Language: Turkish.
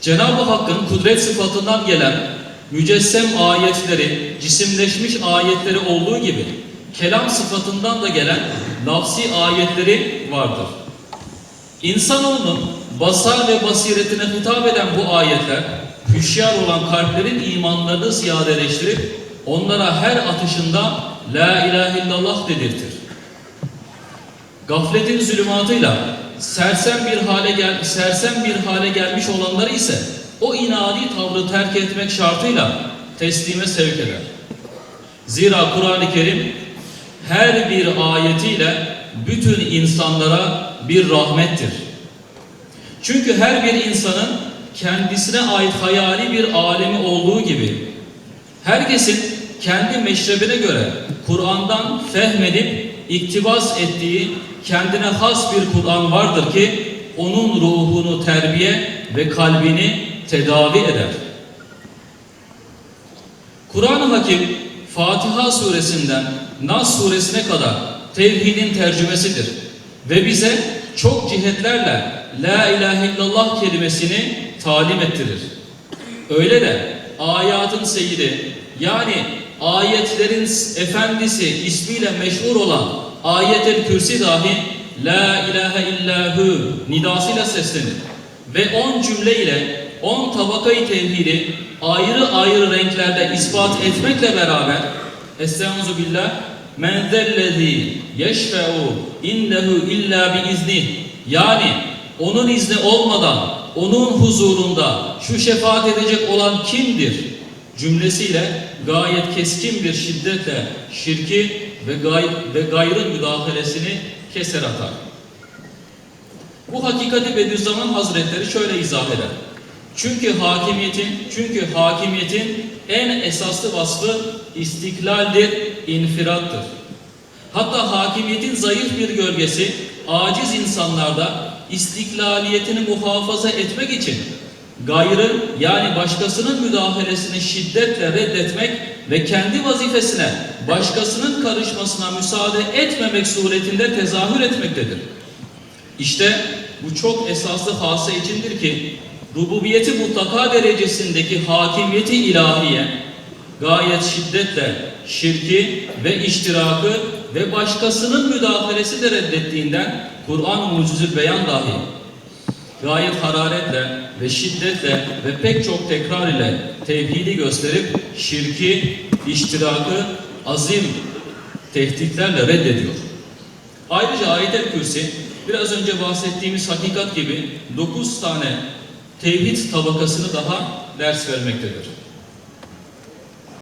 Cenab-ı Hakk'ın kudret sıfatından gelen mücessem ayetleri, cisimleşmiş ayetleri olduğu gibi kelam sıfatından da gelen lafsi ayetleri vardır. İnsanoğlunun basar ve basiretine hitap eden bu ayetler, hüşyar olan kalplerin imanlarını ziyadeleştirip onlara her atışında La ilahe illallah dedirtir. Gafletin zulümatıyla sersem bir hale gel sersem bir hale gelmiş olanları ise o inadi tavrı terk etmek şartıyla teslime sevk eder. Zira Kur'an-ı Kerim her bir ayetiyle bütün insanlara bir rahmettir. Çünkü her bir insanın kendisine ait hayali bir alemi olduğu gibi herkesin kendi meşrebine göre Kur'an'dan fehmedip iktibas ettiği kendine has bir Kur'an vardır ki onun ruhunu terbiye ve kalbini tedavi eder. Kur'an-ı Hakim Fatiha suresinden Nas suresine kadar tevhidin tercümesidir ve bize çok cihetlerle La ilahe illallah kelimesini talim ettirir. Öyle de ayatın seyidi yani ayetlerin efendisi ismiyle meşhur olan ayetel kürsi dahi La ilahe illahu nidasıyla seslenir. Ve on cümle ile on tabakayı tevhidi ayrı ayrı renklerde ispat etmekle beraber Estaizu billah men zellezî yeşfe'u innehu illa bi iznih yani onun izni olmadan onun huzurunda şu şefaat edecek olan kimdir? cümlesiyle gayet keskin bir şiddetle şirki ve, gay ve gayrın müdahalesini keser atar. Bu hakikati Bediüzzaman Hazretleri şöyle izah eder. Çünkü hakimiyetin, çünkü hakimiyetin en esaslı vasfı istiklaldir, infirattır. Hatta hakimiyetin zayıf bir gölgesi aciz insanlarda istiklaliyetini muhafaza etmek için gayrı yani başkasının müdahalesini şiddetle reddetmek ve kendi vazifesine başkasının karışmasına müsaade etmemek suretinde tezahür etmektedir. İşte bu çok esaslı hase içindir ki rububiyeti mutlaka derecesindeki hakimiyeti ilahiye gayet şiddetle şirki ve iştirakı ve başkasının müdahalesi de reddettiğinden Kur'an mucizül beyan dahi gayet hararetle ve şiddetle ve pek çok tekrar ile tevhidi gösterip şirki, iştirakı azim tehditlerle reddediyor. Ayrıca ayet-el kürsi biraz önce bahsettiğimiz hakikat gibi dokuz tane tevhid tabakasını daha ders vermektedir.